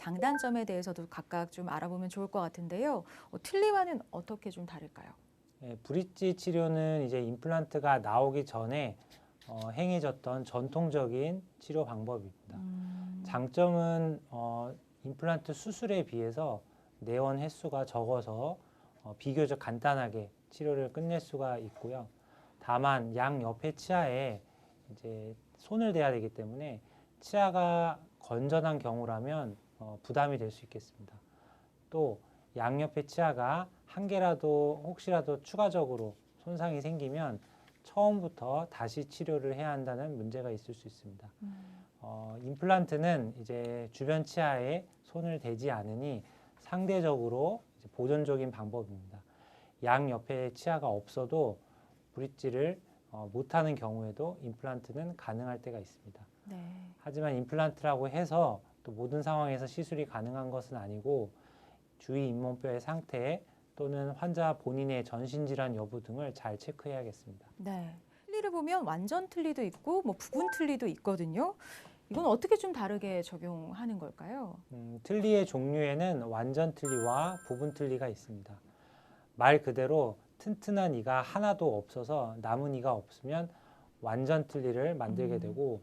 장단점에 대해서도 각각 좀 알아보면 좋을 것 같은데요. 어, 틀니와는 어떻게 좀 다를까요? 예, 브릿지 치료는 이제 임플란트가 나오기 전에 어, 행해졌던 전통적인 치료 방법입니다. 음, 장점은 어, 임플란트 수술에 비해서 내원 횟수가 적어서 어, 비교적 간단하게 치료를 끝낼 수가 있고요. 다만 양 옆에 치아에 이제 손을 대야 되기 때문에 치아가 건전한 경우라면 어, 부담이 될 수 있겠습니다. 또 양옆의 치아가 한 개라도 혹시라도 추가적으로 손상이 생기면 처음부터 다시 치료를 해야 한다는 문제가 있을 수 있습니다. 음, 어, 임플란트는 이제 주변 치아에 손을 대지 않으니 상대적으로 보존적인 방법입니다. 양 옆에 치아가 없어도 브릿지를 어, 못하는 경우에도 임플란트는 가능할 때가 있습니다. 네. 하지만 임플란트라고 해서 또 모든 상황에서 시술이 가능한 것은 아니고 주위 잇몸뼈의 상태 또는 환자 본인의 전신 질환 여부 등을 잘 체크해야겠습니다. 네. 틀니를 보면 완전 틀니도 있고 뭐 부분 틀니도 있거든요. 이건 어떻게 좀 다르게 적용하는 걸까요? 음, 틀니의 종류에는 완전 틀니와 부분 틀니가 있습니다. 말 그대로 튼튼한 이가 하나도 없어서 남은 이가 없으면 완전 틀니를 만들게 음. 되고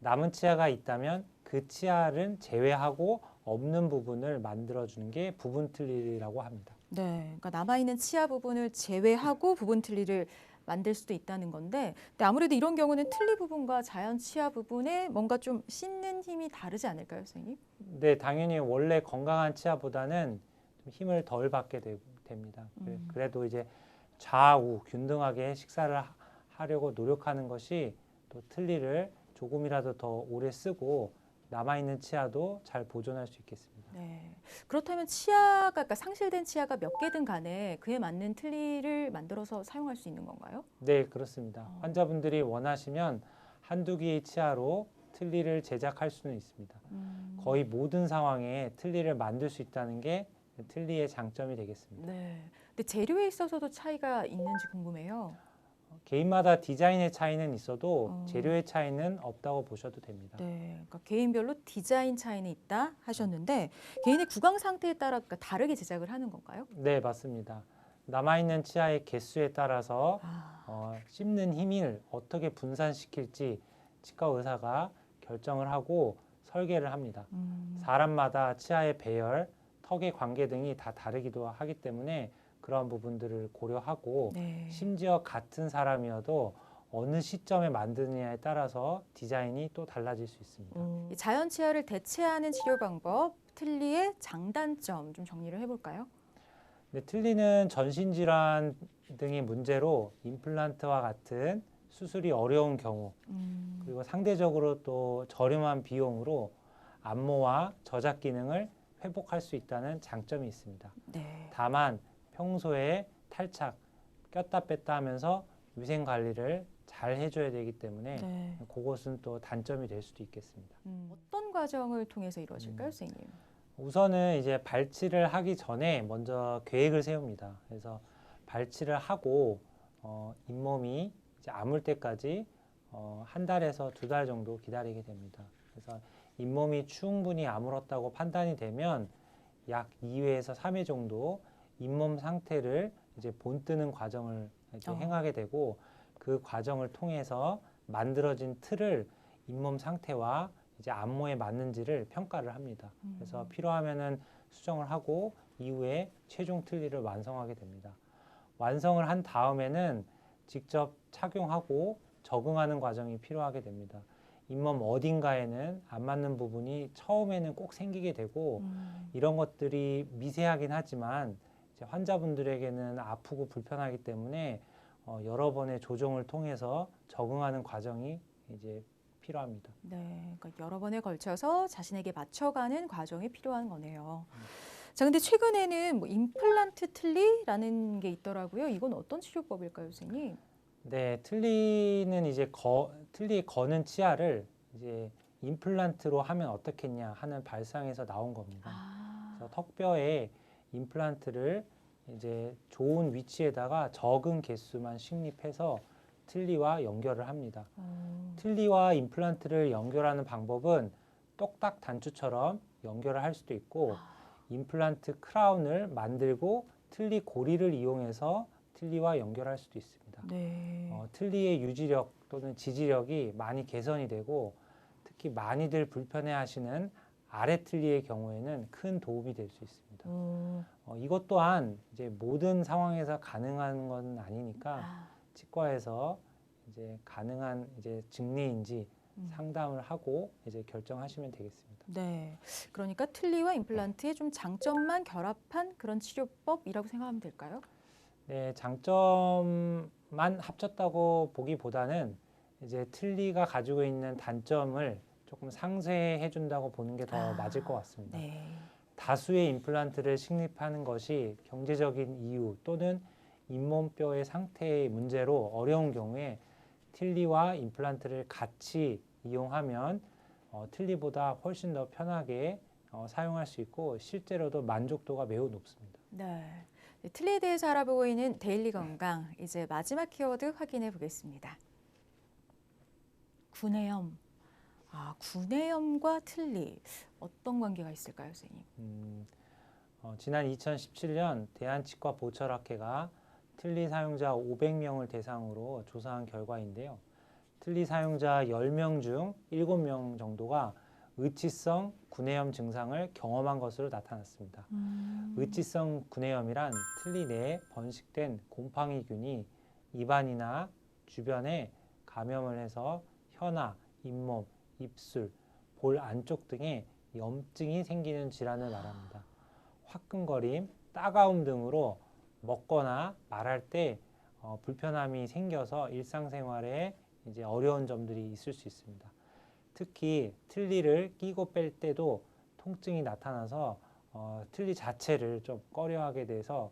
남은 치아가 있다면 그 치아를 제외하고 없는 부분을 만들어주는 게 부분 틀니라고 합니다. 네. 그러니까 남아 있는 치아 부분을 제외하고 부분 틀니를 만들 수도 있다는 건데, 근데 아무래도 이런 경우는 틀니 부분과 자연 치아 부분에 뭔가 좀 씻는 힘이 다르지 않을까요, 선생님? 네, 당연히 원래 건강한 치아보다는 좀 힘을 덜 받게 되, 됩니다. 그래- 음. 그래도 이제 좌우 균등하게 식사를 하- 하려고 노력하는 것이 또 틀니를 조금이라도 더 오래 쓰고 남아있는 치아도 잘 보존할 수 있겠습니다. 네. 그렇다면 치아가, 그러니까 상실된 치아가 몇 개든 간에 그에 맞는 틀니를 만들어서 사용할 수 있는 건가요? 네, 그렇습니다. 어. 환자분들이 원하시면 한두 개의 치아로 틀니를 제작할 수는 있습니다. 음. 거의 모든 상황에 틀니를 만들 수 있다는 게 틀니의 장점이 되겠습니다. 네. 근데 재료에 있어서도 차이가 있는지 궁금해요. 개인마다 디자인의 차이는 있어도 어. 재료의 차이는 없다고 보셔도 됩니다. 네. 그러니까 개인별로 디자인 차이는 있다 하셨는데 개인의 구강 상태에 따라 그러니까 다르게 제작을 하는 건가요? 네, 맞습니다. 남아있는 치아의 개수에 따라서 아. 어, 씹는 힘을 어떻게 분산시킬지 치과 의사가 결정을 하고 설계를 합니다. 음. 사람마다 치아의 배열, 턱의 관계 등이 다 다르기도 하기 때문에 그런 부분들을 고려하고 네. 심지어 같은 사람이어도 어느 시점에 만드느냐에 따라서 디자인이 또 달라질 수 있습니다. 음. 이 자연 치아를 대체하는 치료 방법, 틀니의 장단점 좀 정리를 해볼까요? 근데 틀니는 전신 질환 등의 문제로 임플란트와 같은 수술이 어려운 경우 음. 그리고 상대적으로 또 저렴한 비용으로 안모와 저작 기능을 회복할 수 있다는 장점이 있습니다. 네. 다만 평소에 탈착 꼈다 뺐다 하면서 위생 관리를 잘 해줘야 되기 때문에 네. 그것은 또 단점이 될 수도 있겠습니다. 음. 어떤 과정을 통해서 이루어질까요, 음. 선생님? 우선은 이제 발치를 하기 전에 먼저 계획을 세웁니다. 그래서 발치를 하고 어, 잇몸이 이제 아물 때까지 어, 한 달에서 두 달 정도 기다리게 됩니다. 그래서 잇몸이 충분히 아물었다고 판단이 되면 약 2회에서 3회 정도 잇몸 상태를 이제 본뜨는 과정을 이제 어. 행하게 되고 그 과정을 통해서 만들어진 틀을 잇몸 상태와 이제 안모에 맞는지를 평가를 합니다. 그래서 음. 필요하면은 수정을 하고 이후에 최종 틀니를 완성하게 됩니다. 완성을 한 다음에는 직접 착용하고 적응하는 과정이 필요하게 됩니다. 잇몸 어딘가에는 안 맞는 부분이 처음에는 꼭 생기게 되고 음. 이런 것들이 미세하긴 하지만 환자분들에게는 아프고 불편하기 때문에 어, 여러 번의 조정을 통해서 적응하는 과정이 이제 필요합니다. 네, 그러니까 여러 번에 걸쳐서 자신에게 맞춰가는 과정이 필요한 거네요. 자, 근데 최근에는 뭐 임플란트 틀니라는 게 있더라고요. 이건 어떤 치료법일까요, 선생님? 네, 틀니는 이제 거, 틀니 거는 치아를 이제 임플란트로 하면 어떻겠냐 하는 발상에서 나온 겁니다. 아, 그래서 턱뼈에 임플란트를 이제 좋은 위치에다가 적은 개수만 식립해서 틀니와 연결을 합니다. 어, 틀니와 임플란트를 연결하는 방법은 똑딱 단추처럼 연결을 할 수도 있고 임플란트 크라운을 만들고 틀니 고리를 이용해서 틀니와 연결할 수도 있습니다. 네. 어, 틀니의 유지력 또는 지지력이 많이 개선이 되고 특히 많이들 불편해하시는 아래 틀니의 경우에는 큰 도움이 될 수 있습니다. 어, 어, 이것 또한 이제 모든 상황에서 가능한 건 아니니까 아, 치과에서 이제 가능한 이제 증리인지 음. 상담을 하고 이제 결정하시면 되겠습니다. 네. 그러니까 틀니와 임플란트의 좀 장점만 결합한 그런 치료법이라고 생각하면 될까요? 네, 장점만 합쳤다고 보기보다는 이제 틀니가 가지고 있는 단점을 조금 상쇄해 준다고 보는 게더 아, 맞을 것 같습니다. 네. 다수의 임플란트를 식립하는 것이 경제적인 이유 또는 잇몸뼈의 상태의 문제로 어려운 경우에 틀니와 임플란트를 같이 이용하면 어, 틀니보다 훨씬 더 편하게 어, 사용할 수 있고 실제로도 만족도가 매우 높습니다. 네. 네, 틀니에 대해서 알아보고 있는 데일리 건강 이제 마지막 키워드 확인해 보겠습니다. 구내염. 아, 구내염과 틀니 어떤 관계가 있을까요, 선생님? 음, 어, 지난 2017년 대한치과 보철학회가 틀니 사용자 500명을 대상으로 조사한 결과인데요. 틀니 사용자 10명 중 7명 정도가 의치성 구내염 증상을 경험한 것으로 나타났습니다. 음. 의치성 구내염이란 틀니 내에 번식된 곰팡이균이 입안이나 주변에 감염을 해서 혀나 잇몸, 입술, 볼 안쪽 등에 염증이 생기는 질환을 말합니다. 화끈거림, 따가움 등으로 먹거나 말할 때 어, 불편함이 생겨서 일상생활에 이제 어려운 점들이 있을 수 있습니다. 특히 틀니를 끼고 뺄 때도 통증이 나타나서 어, 틀니 자체를 좀 꺼려하게 돼서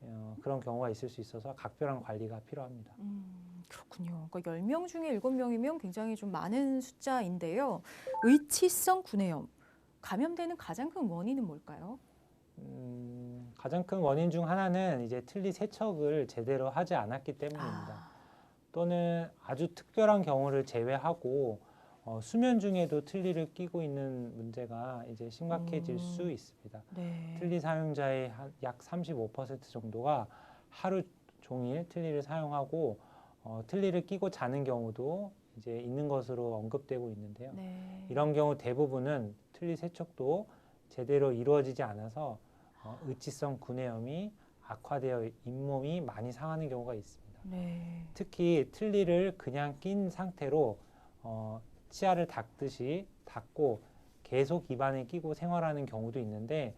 어, 그런 경우가 있을 수 있어서 각별한 관리가 필요합니다. 음, 그렇군요. 그러니까 10명 중에 7명이면 굉장히 좀 많은 숫자인데요. 의치성 구내염. 감염되는 가장 큰 원인은 뭘까요? 음, 가장 큰 원인 중 하나는 이제 틀니 세척을 제대로 하지 않았기 때문입니다. 아, 또는 아주 특별한 경우를 제외하고 어, 수면 중에도 틀니를 끼고 있는 문제가 이제 심각해질 음. 수 있습니다. 네. 틀니 사용자의 한약35% 정도가 하루 종일 틀니를 사용하고 어, 틀니를 끼고 자는 경우도 이제 있는 것으로 언급되고 있는데요. 네. 이런 경우 대부분은 틀니 세척도 제대로 이루어지지 않아서 어, 의치성 구내염이 악화되어 잇몸이 많이 상하는 경우가 있습니다. 네. 특히 틀니를 그냥 낀 상태로 어, 치아를 닦듯이 닦고 계속 입안에 끼고 생활하는 경우도 있는데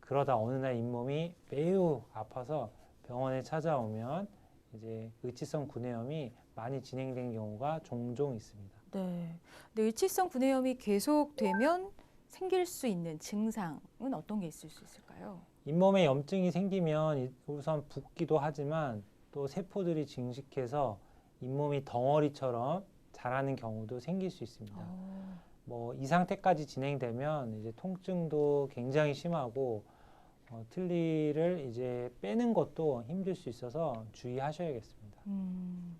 그러다 어느 날 잇몸이 매우 아파서 병원에 찾아오면 이제 의치성 구내염이 많이 진행된 경우가 종종 있습니다. 네. 근데 일치성 구내염이 계속되면 생길 수 있는 증상은 어떤 게 있을 수 있을까요? 잇몸에 염증이 생기면 이- 우선 붓기도 하지만 또 세포들이 증식해서 잇몸이 덩어리처럼 자라는 경우도 생길 수 있습니다. 어, 뭐이 상태까지 진행되면 이제 통증도 굉장히 심하고 어, 틀니를 이제 빼는 것도 힘들 수 있어서 주의하셔야겠습니다. 음.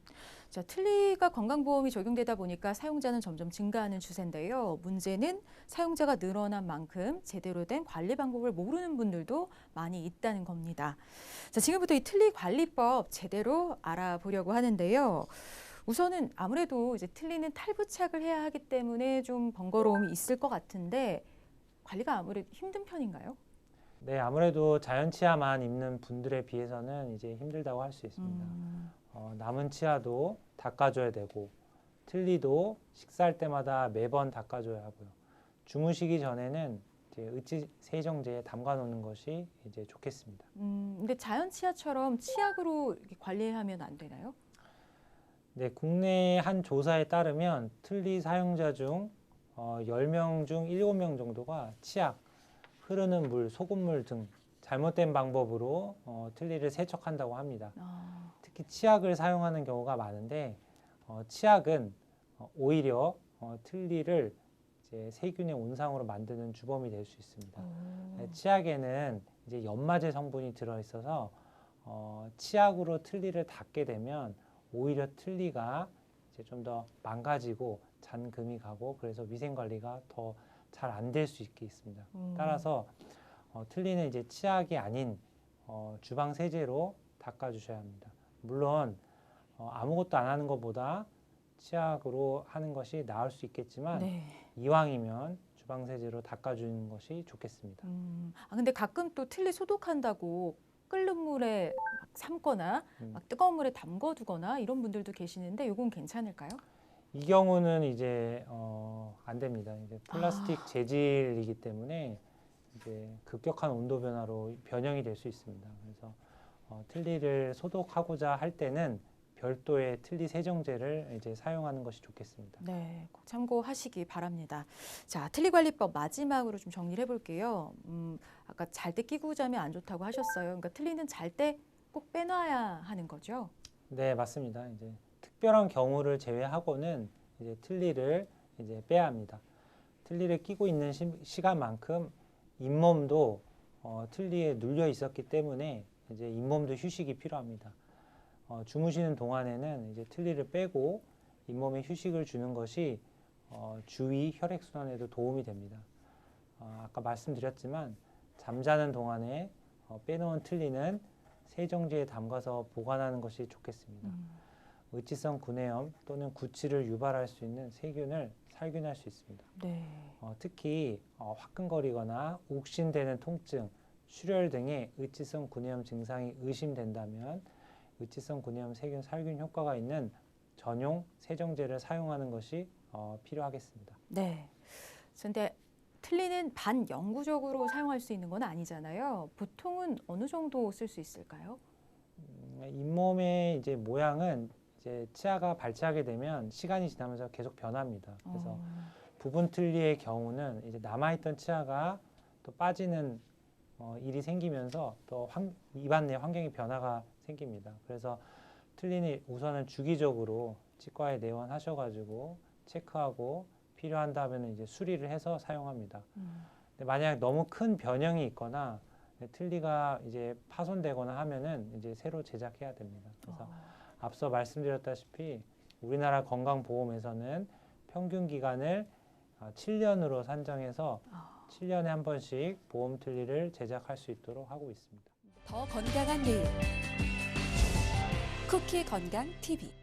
자, 틀니가 건강보험이 적용되다 보니까 사용자는 점점 증가하는 추세인데요. 문제는 사용자가 늘어난 만큼 제대로 된 관리 방법을 모르는 분들도 많이 있다는 겁니다. 자, 지금부터 이 틀니 관리법 제대로 알아보려고 하는데요. 우선은 아무래도 이제 틀니는 탈부착을 해야 하기 때문에 좀 번거로움이 있을 것 같은데 관리가 아무래도 힘든 편인가요? 네, 아무래도 자연 치아만 입는 분들에 비해서는 이제 힘들다고 할 수 있습니다. 음, 어, 남은 치아도 닦아줘야 되고 틀니도 식사할 때마다 매번 닦아줘야 하고요. 주무시기 전에는 이제 의치 세정제에 담가 놓는 것이 이제 좋겠습니다. 음, 근데 자연 치아처럼 치약으로 관리하면 안 되나요? 네, 국내 한 조사에 따르면 틀니 사용자 중 어, 10명 중 7명 정도가 치약, 흐르는 물, 소금물 등 잘못된 방법으로 어, 틀니를 세척한다고 합니다. 아, 특히 치약을 사용하는 경우가 많은데 어, 치약은 어, 오히려 어, 틀니를 이제 세균의 온상으로 만드는 주범이 될 수 있습니다. 오. 네, 치약에는 이제 연마제 성분이 들어 있어서 어, 치약으로 틀니를 닦게 되면 오히려 틀니가 이제 좀 더 망가지고 잔금이 가고 그래서 위생 관리가 더 잘 안 될 수 있게 있습니다. 음. 따라서 어, 틀니는 이제 치약이 아닌 어, 주방 세제로 닦아주셔야 합니다. 물론 어, 아무것도 안 하는 것보다 치약으로 하는 것이 나을 수 있겠지만 네. 이왕이면 주방 세제로 닦아주는 것이 좋겠습니다. 음. 아 근데 가끔 또 틀니 소독한다고 끓는 물에 막 삶거나 음. 막 뜨거운 물에 담궈두거나 이런 분들도 계시는데 이건 괜찮을까요? 이 경우는 이제 어, 안 됩니다. 이제 플라스틱 아. 재질이기 때문에 이제 급격한 온도 변화로 변형이 될 수 있습니다. 그래서 어, 틀니를 소독하고자 할 때는 별도의 틀니 세정제를 이제 사용하는 것이 좋겠습니다. 네, 꼭 참고하시기 바랍니다. 자, 틀니 관리법 마지막으로 좀 정리를 해볼게요. 음, 아까 잘 때 끼고 자면 안 좋다고 하셨어요. 그러니까 틀니는 잘 때 꼭 빼놔야 하는 거죠. 네, 맞습니다. 이제 특별한 경우를 제외하고는 이제 틀니를 이제 빼야 합니다. 틀니를 끼고 있는 시, 시간만큼 잇몸도 어, 틀니에 눌려 있었기 때문에 이제 잇몸도 휴식이 필요합니다. 어, 주무시는 동안에는 이제 틀니를 빼고 잇몸에 휴식을 주는 것이 어, 주위 혈액 순환에도 도움이 됩니다. 어, 아까 말씀드렸지만 잠자는 동안에 어, 빼놓은 틀니는 세정제에 담가서 보관하는 것이 좋겠습니다. 음, 의치성 구내염 또는 구취를 유발할 수 있는 세균을 살균할 수 있습니다. 네. 어, 특히 어, 화끈거리거나 욱신되는 통증, 출혈 등의 의치성 구내염 증상이 의심된다면 의치성 구내염 세균 살균 효과가 있는 전용 세정제를 사용하는 것이 어, 필요하겠습니다. 네. 근데 틀니는 반영구적으로 사용할 수 있는 건 아니잖아요. 보통은 어느 정도 쓸 수 있을까요? 음, 잇몸의 이제 모양은 이제 치아가 발치하게 되면 시간이 지나면서 계속 변합니다. 그래서 어, 부분 틀니의 경우는 이제 남아있던 치아가 또 빠지는 어, 일이 생기면서 또 환, 입안 내 환경의 변화가 생깁니다. 그래서 틀니는 우선은 주기적으로 치과에 내원하셔가지고 체크하고 필요한다면 이제 수리를 해서 사용합니다. 음, 근데 만약 너무 큰 변형이 있거나 틀니가 이제 파손되거나 하면은 이제 새로 제작해야 됩니다. 어, 앞서 말씀드렸다시피 우리나라 건강보험에서는 평균 기간을 7년으로 산정해서 아. 7년에 한 번씩 보험 틀니를 제작할 수 있도록 하고 있습니다. 더 건강한 내일 쿠키 건강 TV